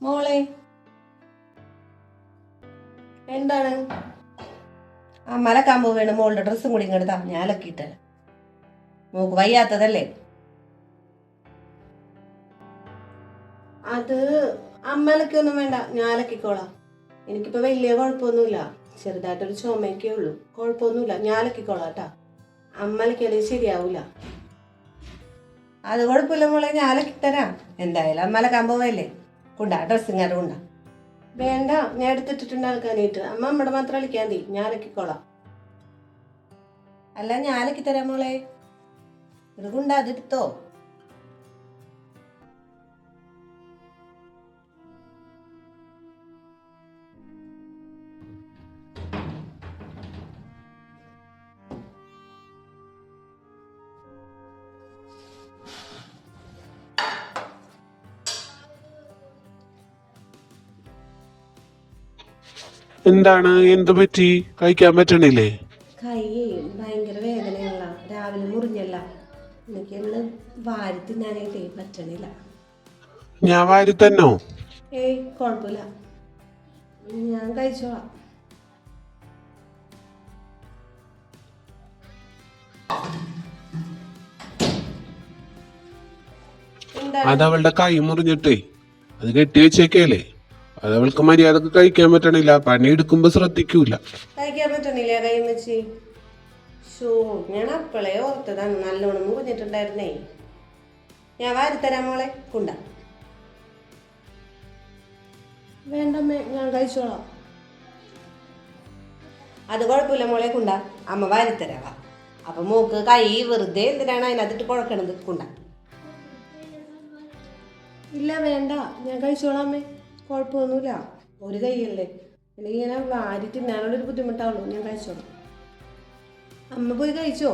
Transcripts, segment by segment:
മോളെ. എന്താണ്? ആ മലക്കാമ്പ് വേണം മോളുടെ ഡ്രസ്സും കൂടി ഇങ്ങോട്ട് താ ഞാൻ അലക്കിയിട്ടല്ല മോക്ക് വയ്യാത്തതല്ലേ? അത് അമ്മലക്കൊന്നും വേണ്ട ഞാൻ അലക്കിക്കോളാം എനിക്കിപ്പോ വലിയ കുഴപ്പമൊന്നുമില്ല. ചെറുതായിട്ടൊരു ചുമയൊക്കെ ഉള്ളൂ. കുഴപ്പമൊന്നുമില്ല ഞാൻ അലക്കിക്കോളാം കേട്ടാ. അമ്മലക്കത് ശരിയാവൂല. അത് കുഴപ്പമില്ല മോളെ ഞാൻ അലക്കിത്തരാം എന്തായാലും അമ്മലക്കാൻ പോവല്ലേ കൊണ്ടാ ഡ്രസ്സിങ് അറിവ് കൊണ്ടാ. വേണ്ട ഞാൻ എടുത്തിട്ടിട്ടുണ്ട് അലക്കാനായിട്ട് അമ്മ ഇവിടെ മാത്രം അലക്കാൻ തീ ഞാൻ അലക്കിക്കോളാം അല്ല ഞാൻ അലക്കി തരാം മോളെ. ഇത് അതെടുത്തോ എന്താണ്? എന്ത് പറ്റി? കഴിക്കാൻ പറ്റണില്ലേ? കൈ ഭയങ്കര വേദനയുള്ള രാവിലെ മുറിഞ്ഞല്ല. എനിക്ക് ഇന്ന് വാരി തിന്നാനായിട്ടേ പറ്റണില്ല. ഞാൻ വാരി തന്നോ? ഏയ് കുഴപ്പമില്ല ഞാൻ കഴിച്ചോളാം. എന്താണ്? അത് കൈ മുറിഞ്ഞിട്ടേ. അത് കെട്ടി വെച്ചേക്കല്ലേ? അത് അവൾക്ക് മര്യാദയ്ക്ക് കഴിക്കാൻ പറ്റണില്ല. പണി എടുക്കുമ്പോ ശ്രദ്ധിക്കൂല. കഴിക്കാൻ പറ്റണില്ല കൈ വെച്ച്. ഷോ ഞാൻ അപ്പളെ ഓർത്തതാണ്. നല്ലോണം മുറിഞ്ഞിട്ടുണ്ടായിരുന്നേ. ഞാൻ വാരിത്തരാം മോളെ. കൊണ്ട. വേണ്ടമ്മേ ഞാൻ കഴിച്ചോളാം. അത് കുഴപ്പമില്ല മോളെ കുണ്ട. അമ്മ വാരിത്തരാവാ അപ്പൊ മൂക്ക് കൈ വെറുതെ എന്തിനാണ് അതിനകത്തിട്ട് കുഴക്കണത്? കുണ്ട. ഇല്ല വേണ്ട. ഞാൻ കഴിച്ചോളാമേ അമ്മേ. കുഴപ്പമൊന്നുമില്ല. ഒരു കൈയല്ലേ എനിക്ക് ഇങ്ങനെ വാരിട്ട് ഞാനുള്ളൊരു ബുദ്ധിമുട്ടാവുള്ളൂ. ഞാൻ കഴിച്ചോളൂ. അമ്മ പോയി കഴിച്ചോ?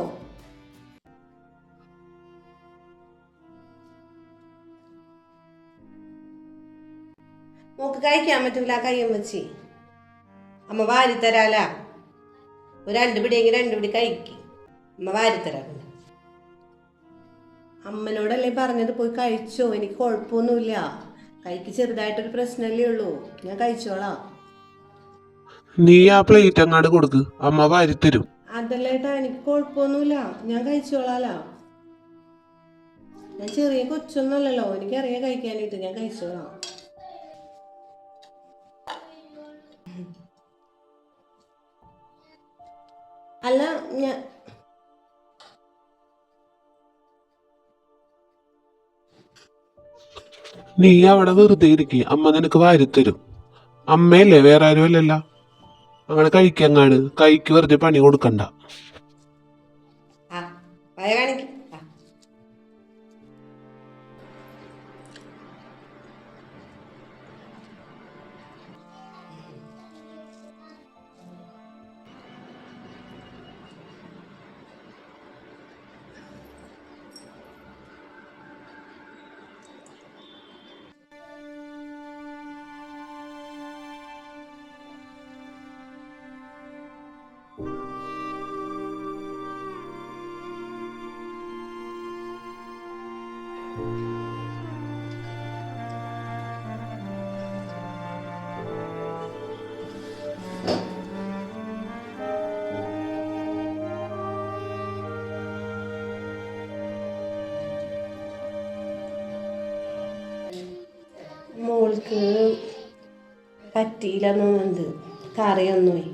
മോക്ക് കഴിക്കാൻ പറ്റൂല കയ്യം വെച്ച് അമ്മ വാരിത്തരാല. ഒരു രണ്ട് പിടിയെങ്കിൽ രണ്ട് പിടി കഴിക്ക്. അമ്മ വാരിത്തരാ. അമ്മനോടല്ലേ പറഞ്ഞത് പോയി കഴിച്ചോ? എനിക്ക് കുഴപ്പമൊന്നുമില്ല. കൈക്ക് ചെറുതായിട്ടൊരു പ്രശ്നമല്ലേ ഉള്ളൂ. ഞാൻ കഴിച്ചോളാം. നീ ആ പ്ലേറ്റ് അങ്ങാട് കൊടുക്ക്. അമ്മ വാരി തരും അതല്ല ഏട്ടാ എനിക്ക് കുഴപ്പമൊന്നുമില്ല. ഞാൻ കഴിച്ചോളാലോ? ഞാൻ ചെറിയ കൊച്ചൊന്നുമല്ലല്ലോ. എനിക്കറിയാം കഴിക്കാനായിട്ട് ഞാൻ കഴിച്ചോളാം. അല്ല ഞാൻ നീ അവിടെ വെറുതെ ഇരിക്കി. അമ്മ നിനക്ക് വാരിത്തരും. തരും അമ്മയല്ലേ വേറെ ആരും അല്ലല്ല അങ്ങനെ കഴിക്കങ്ങാട് കൈക്ക് വെറുതെ പണി കൊടുക്കണ്ട. മോൾക്ക് പറ്റിയില്ല എന്നുണ്ട് കറിയൊന്നുമേ.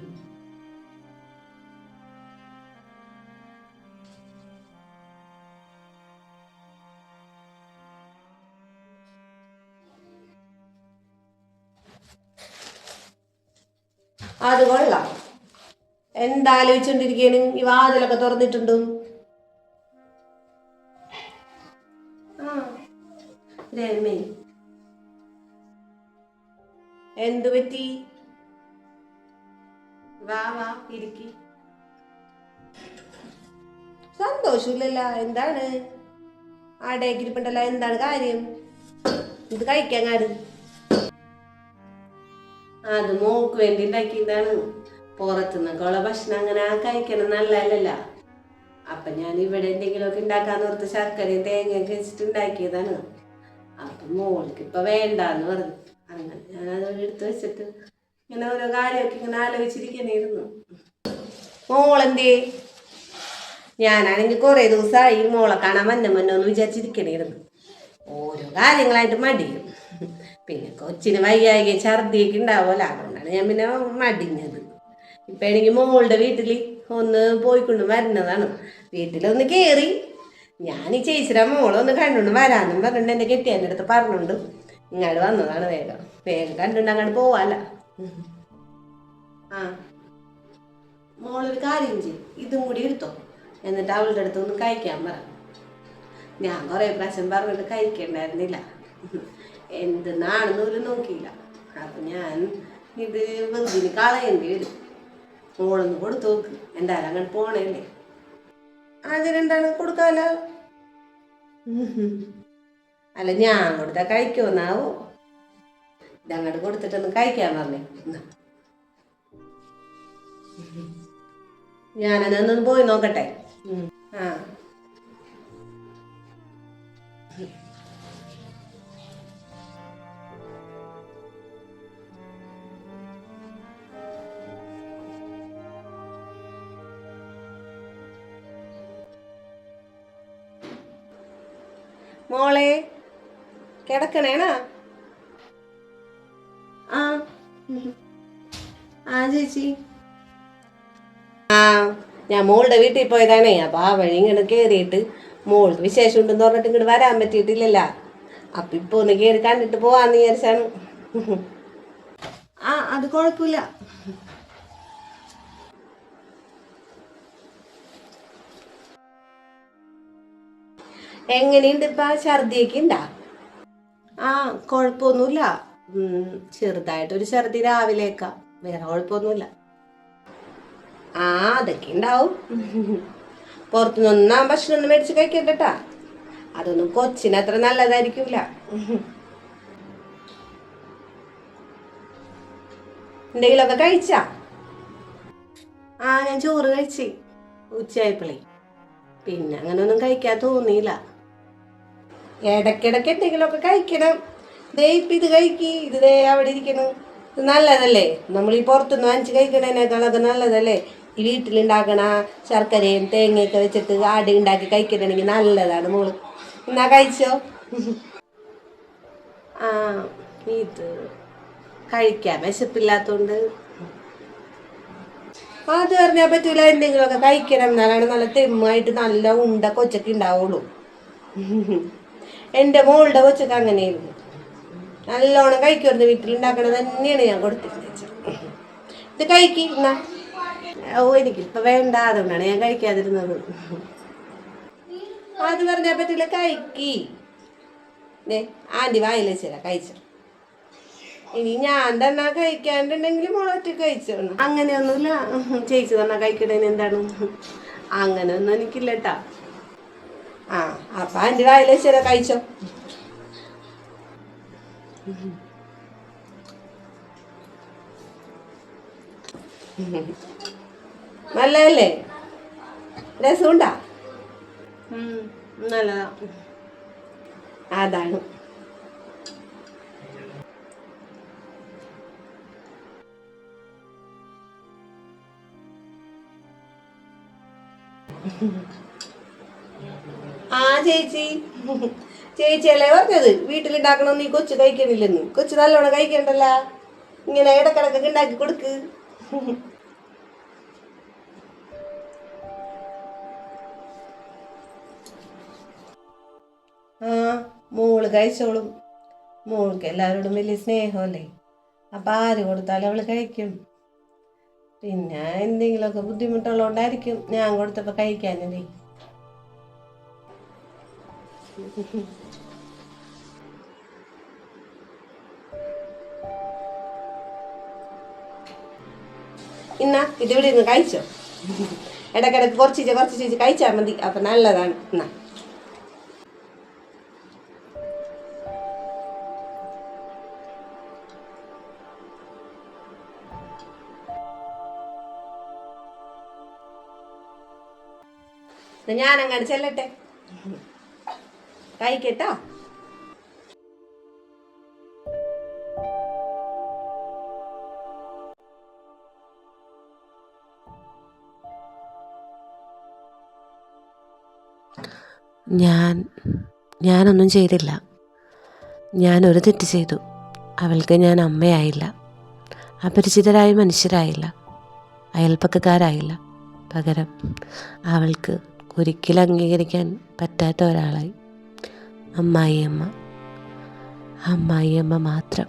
അത് കൊള്ളാം. എന്താലോചിച്ചോണ്ടിരിക്കാണ് ഈ വാതിലൊക്കെ തുറന്നിട്ടുണ്ട്. രമേ എന്തു പറ്റി? വാ വാ ഇരിക്കി. സന്തോഷമില്ലല്ല. എന്താണ്? ആടേക്കിരിപ്പുണ്ടല്ലോ എന്താണ് കാര്യം? ഇത് കഴിക്കാൻ കാര്യം അത് മോക്ക് വേണ്ടി ഉണ്ടാക്കിയതാണ്. പുറത്തുനിന്നൊക്കെയുള്ള ഭക്ഷണം അങ്ങനെ കഴിക്കണം നല്ലതല്ലല്ല അപ്പൊ ഞാൻ ഇവിടെ എന്തെങ്കിലുമൊക്കെ ഉണ്ടാക്കാന്ന് ഓർത്ത് ശർക്കരയും തേങ്ങയൊക്കെ വെച്ചിട്ട് ഉണ്ടാക്കിയതാണ്. അപ്പൊ മോൾക്ക് ഇപ്പൊ വേണ്ടാന്ന് പറഞ്ഞു. അങ്ങനെ ഞാനത് എടുത്ത് വെച്ചിട്ട് ഇങ്ങനെ ഓരോ കാര്യമൊക്കെ ഇങ്ങനെ ആലോചിച്ചിരിക്കണേരുന്നു മോളെന്തേ? ഞാനാണെങ്കിൽ കുറേ ദിവസമായി മോളെ കാണാൻ മന്ന മന്നോന്ന് വിചാരിച്ചിരിക്കണേരുന്നു ഓരോ കാര്യങ്ങളായിട്ട് മടിയും. പിന്നെ കൊച്ചിന് വയ്യായികയും ഛർദിയൊക്കെ ഉണ്ടാവുമല്ലോ. അതുകൊണ്ടാണ് ഞാൻ പിന്നെ മടിഞ്ഞത്. ഇപ്പം എനിക്ക് മോളുടെ വീട്ടിൽ ഒന്ന് പോയിക്കൊണ്ട് വരുന്നതാണ് വീട്ടിലൊന്ന് കയറി ഞാൻ ഈ ചേച്ചിയുടെ മോളൊന്ന് കണ്ടുകൊണ്ട് വരാനും പറഞ്ഞിട്ട് എന്റെ കെട്ടിയന്റെ അടുത്ത് പറഞ്ഞുണ്ട് ഇങ്ങോട്ട് വന്നതാണ് വേഗം. വേഗം കണ്ടുകൊണ്ട് അങ്ങോട്ട് പോവാല്ല. ആ. മോളൊരു കാര്യം ചെയ്യും. ഇതും കൂടി എടുത്തോ. എന്നിട്ട് അവളുടെ അടുത്ത് ഒന്ന് കഴിക്കാൻ പറ. ഞാൻ കുറേ പ്രാവശ്യം പറഞ്ഞിട്ട് കഴിക്കണ്ടായിരുന്നില്ല. എന്തെന്നാണെന്ന് ഒരു നോക്കിയില്ല. അപ്പൊ ഞാൻ ഇത് വെറുതെ കളയേണ്ടി വരും. മോളൊന്ന് കൊടുത്തു നോക്ക്. എന്തായാലും അങ്ങോട്ട് പോണല്ലേ? അതിനെന്താണ് കൊടുക്കാലോ? അല്ല ഞാൻ കൊടുത്താ കഴിക്കുമെന്നാവോ? ഇതങ്ങോട്ട് കൊടുത്തിട്ടൊന്ന് കഴിക്കാൻ പറഞ്ഞേ. ഞാനെന്നൊന്ന് പോയി നോക്കട്ടെ. മോളെ കിടക്കണേണാ? ആ. ചേച്ചി. ആ ഞാൻ മോളുടെ വീട്ടിൽ പോയതാണേ അപ്പൊ ആ വഴി ഇങ്ങനെ കേറിയിട്ട് മോൾക്ക് വിശേഷം ഉണ്ടെന്ന് പറഞ്ഞിട്ട് ഇങ്ങോട്ട് വരാൻ പറ്റിയിട്ടില്ലല്ല. അപ്പൊ ഇപ്പൊ ഒന്ന് കേറി കണ്ടിട്ട് പോവാന്ന് വിചാരിച്ചാണ്. ആ അത് കുഴപ്പമില്ല. എങ്ങനെയുണ്ട് ഇപ്പൊ? ഛർദിയൊക്കെ ഉണ്ടാ ആ കുഴപ്പമൊന്നുമില്ല ഉം, ചെറുതായിട്ടൊരു ഛർദി രാവിലേക്കാ വേറെ കുഴപ്പമൊന്നുമില്ല ആ അതൊക്കെ ഉണ്ടാവും പുറത്തുനിന്ന് ആ ഭക്ഷണം ഒന്നും മേടിച്ച് കഴിക്കണ്ടട്ടാ അതൊന്നും കൊച്ചിന് അത്ര നല്ലതായിരിക്കൂല. എന്തെങ്കിലുമൊക്കെ കഴിച്ചാ? ആ ഞാൻ ചോറ് കഴിച്ച് ഉച്ചയായപ്പോളേ. പിന്നെ അങ്ങനെ ഒന്നും കഴിക്കാൻ തോന്നിയില്ല. ഇടയ്ക്കിടയ്ക്ക് എന്തെങ്കിലുമൊക്കെ കഴിക്കണം. ദേ ഇപ്പം ഇത് കഴിക്കി ഇത് ദേ അവിടെ ഇരിക്കണം. ഇത് നല്ലതല്ലേ? നമ്മൾ ഈ പുറത്തുനിന്ന് വാങ്ങിച്ച് കഴിക്കണതിനേക്കാളൊക്കെ നല്ലതല്ലേ? ഈ വീട്ടിലുണ്ടാക്കണ ശർക്കരയും തേങ്ങയൊക്കെ വെച്ചിട്ട് ആടി ഉണ്ടാക്കി കഴിക്കണമെങ്കിൽ നല്ലതാണ് മോൾ. എന്നാ കഴിച്ചോ? ആ ഇത് കഴിക്കാൻ വിശപ്പില്ലാത്തോണ്ട്. അത് പറഞ്ഞാൽ പറ്റൂല എന്തെങ്കിലുമൊക്കെ കഴിക്കണം എന്നാലാണ് നല്ല തെമ്മായിട്ട് നല്ല ഉണ്ട കൊച്ചൊക്കെ ഉണ്ടാവുള്ളൂ. എന്റെ മോളുടെ കൊച്ചൊക്കെ അങ്ങനെയായിരുന്നു. നല്ലോണം കഴിക്കുമായിരുന്നു വീട്ടിലുണ്ടാക്കണത് തന്നെയാണ് ഞാൻ കൊടുത്തിരുന്നത്. ഇത് കഴിക്കുന്ന ഓ എനിക്കിപ്പോൾ വേണ്ട അതുകൊണ്ടാണ് ഞാൻ കഴിക്കാതിരുന്നത്. അത് പറഞ്ഞാൽ പറ്റില്ല കഴിക്കി. ആന്റി വായിലെ ചില കഴിച്ചു. ഇനി ഞാൻ തന്നെ കഴിക്കാണ്ടുണ്ടെങ്കിൽ മുളറ്റ് കഴിച്ചോണം അങ്ങനെയൊന്നുമില്ല. ചേച്ചി തന്നെ കഴിക്കണേന് എന്താണ്? അങ്ങനെയൊന്നും എനിക്കില്ല കേട്ടാ ആ അപ്പൊ ആന്റി വായിൽ ചില കഴിച്ചോ? നല്ലതല്ലേ? രസമുണ്ടാ? നല്ലതാ. അതാണ്. ആ ചേച്ചി. ചേച്ചിയല്ലേ പറഞ്ഞത്? വീട്ടിലുണ്ടാക്കണം നീ കൊച്ചു കഴിക്കണില്ലെന്ന്. കൊച്ചു നല്ലോണം കഴിക്കണ്ടല്ല. ഇങ്ങനെ ഇടക്കിടക്കൊക്കെ ഉണ്ടാക്കി കൊടുക്ക്. ആ മോൾ കഴിച്ചോളും. മോൾക്ക് എല്ലാവരോടും വലിയ സ്നേഹമല്ലേ. അപ്പം ആര് കൊടുത്താലും അവൾ കഴിക്കും. പിന്നെ എന്തെങ്കിലുമൊക്കെ ബുദ്ധിമുട്ടുള്ളതുകൊണ്ടായിരിക്കും ഞാൻ കൊടുത്തപ്പോൾ കഴിക്കാനേ ഇന്നാ ഇതിവിടെ ഇരുന്ന് കഴിച്ചോ? ഇടയ്ക്കിടയ്ക്ക് കുറച്ച് കുറച്ച് ചേച്ചി കഴിച്ചാൽ മതി. അപ്പം നല്ലതാണ്. എന്നാ അങ്ങോട്ട് ചെല്ലട്ടെ. കഴിക്കട്ടോ ഞാൻ ഞാനൊന്നും ചെയ്തില്ല. ഞാൻ ഒരു തെറ്റ് ചെയ്തു. അവൾക്ക് ഞാൻ അമ്മയായില്ല. അപരിചിതരായ മനുഷ്യരായില്ല. അയൽപ്പക്കക്കാരായില്ല പകരം അവൾക്ക് ഒരിക്കലും അംഗീകരിക്കാൻ പറ്റാത്ത ഒരാളായി. അമ്മായിയമ്മ അമ്മായിയമ്മ മാത്രം